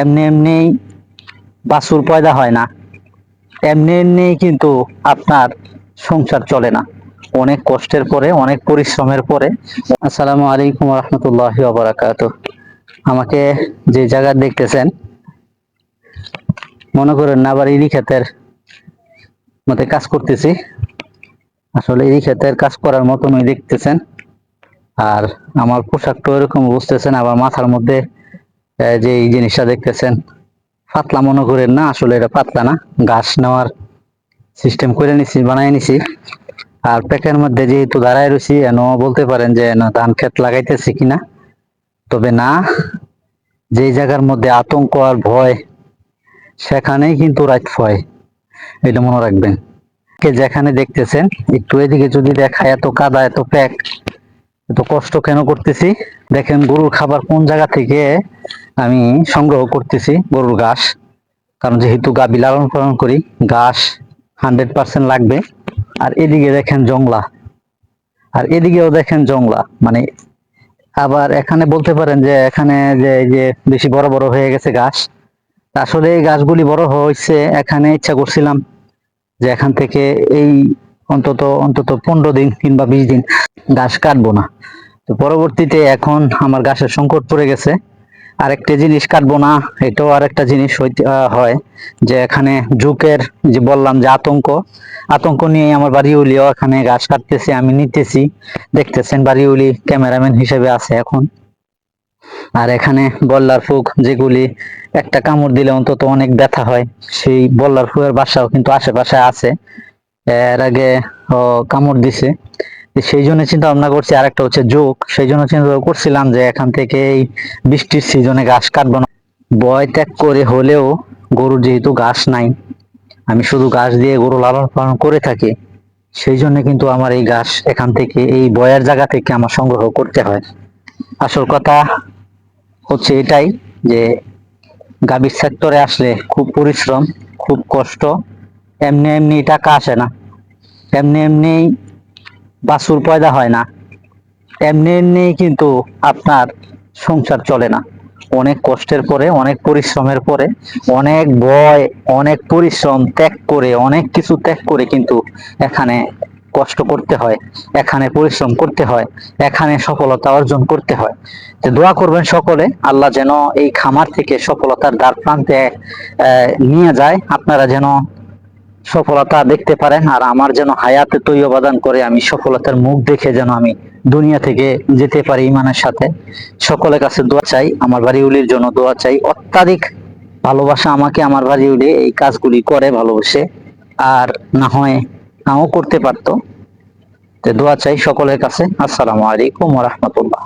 এমনি এমনি বাছুর পয়দা হয় না। এমনি এমনি কিন্তু আপনার সংসার চলে না। অনেক কষ্টের পরে, অনেক পরিশ্রমের পরে। আসসালামু আলাইকুম রহমতুল্লাহ বারাকাত আমাকে যে জায়গা দেখতেছেন, মনে করেন আবার ইরি ক্ষেতের মধ্যে কাজ করতেছি। আসলে ইরি ক্ষেতের কাজ করার মতনই দেখতেছেন। আর আমার পোশাকটা এরকম বুঝতেছেন, আবার মাথার মধ্যে যে এই জিনিসটা দেখতেছেন, পাতলা মনে করেন না, আসলে এটা পাতলা না। ঘাস নেওয়ার সিস্টেম করে নিছি বানাই নিছি। আর প্যাকের মধ্যে যেহেতু দাঁড়ায় রয়েছি, এন বলতে পারেন যে ধান ক্ষেত লাগাইতেছি কিনা। তবে না, যে জায়গার মধ্যে আতঙ্ক আর ভয়, সেখানেই কিন্তু রাত ফয় এটা মনে রাখবেন। যেখানে দেখতেছেন, একটু এদিকে যদি দেখায়, এত কাদা, এত প্যাক এত কষ্ট কেন করতেছি? দেখেন গরুর খাবার কোন জায়গা থেকে আমি সংগ্রহ করতেছি গরুর ঘাস। কারণ যেহেতু গাবি লালন পালন করি, ঘাস হান্ড্রেড পার্সেন্ট লাগবে। আর এদিকে দেখেন জংলা। আর এদিকেও দেখেন জংলা। মানে আবার এখানে বলতে পারেন যে এখানে যে যে বেশি বড় বড় হয়ে গেছে ঘাস, আসলে এই গাছগুলি বড় হয়েছে এখানে ইচ্ছা করছিলাম যে এখান থেকে এই অন্তত অন্তত পনেরো দিন কিংবা বিশ দিন। ঘাস কাটবো না। তো পরবর্তীতে এখন আমার গাছের সংকট পড়ে গেছে। আরেকটা জিনিস কাটবো না, এটাও আরেকটা জিনিস হয় যে এখানে ঝুঁকের যে বললাম যে আতঙ্ক আতঙ্ক নিয়ে আমার বাড়ি উলিও এখানে ঘাস কাটতেছি, আমি নিতেছি। দেখতেছেন বাড়ি উলি ক্যামেরাম্যান হিসেবে আছে এখন। আর এখানে বল্লার ফুক যেগুলি একটা কামড় দিলে অন্তত অনেক ব্যথা হয়, সেই বল্লার ফুকের বাসাও কিন্তু আশেপাশে আছে। এর আগে কামড় দিছে। সেই জন্য চিন্তা ভাবনা করছি আরেকটা হচ্ছে যোগ। সেই জন্য চিন্তা করছিলাম যে এখান থেকে এই বৃষ্টির সিজনে ঘাস কাটবো না। বয় ত্যাগ করে হলেও গরুর যেহেতু ঘাস নাই, আমি শুধু ঘাস দিয়ে গরু লালন পালন করে থাকি, সেই জন্য কিন্তু আমার এই ঘাস এখান থেকে, এই বয়ের জায়গা থেকে আমার সংগ্রহ করতে হয়। আসল কথা হচ্ছে এটাই যে গাভীর সেক্টরে আসলে খুব পরিশ্রম, খুব কষ্ট, এমনি এমনি টাকা আসে না। এমনি এমনি বাছুর পয়দা হয় না। এমনি এমনি কিন্তু আপনার সংসার চলে না। অনেক কষ্টের পরে, অনেক পরিশ্রমের পরে, অনেক ভয়, অনেক পরিশ্রম ত্যাগ করে, অনেক কিছু ত্যাগ করে কিন্তু এখানে কষ্ট করতে হয়, এখানে পরিশ্রম করতে হয়, এখানে সফলতা অর্জন করতে হয়। তো দোয়া করবেন সকলে, আল্লাহ যেন এই খামার থেকে সফলতার দ্বার প্রান্তে নিয়ে যায়। আপনারা যেন সফলতা দেখতে পারেন, আর আমার যেন হায়াতে তৈরি অবদান করে আমি সফলতার মুখ দেখে যেন আমি দুনিয়া থেকে যেতে পারি ইমানের সাথে। সকলের কাছে দোয়া চাই, আমার বাড়ি উলির জন্য দোয়া চাই। অত্যাধিক ভালোবাসা আমাকে আমার বাড়ি উলি এই কাজগুলি করে ভালোবাসে, আর না হয় নাও করতে পারতো। তো দোয়া চাই সকলের কাছে। আসসালামু আলাইকুম রহমতুল্লাহ।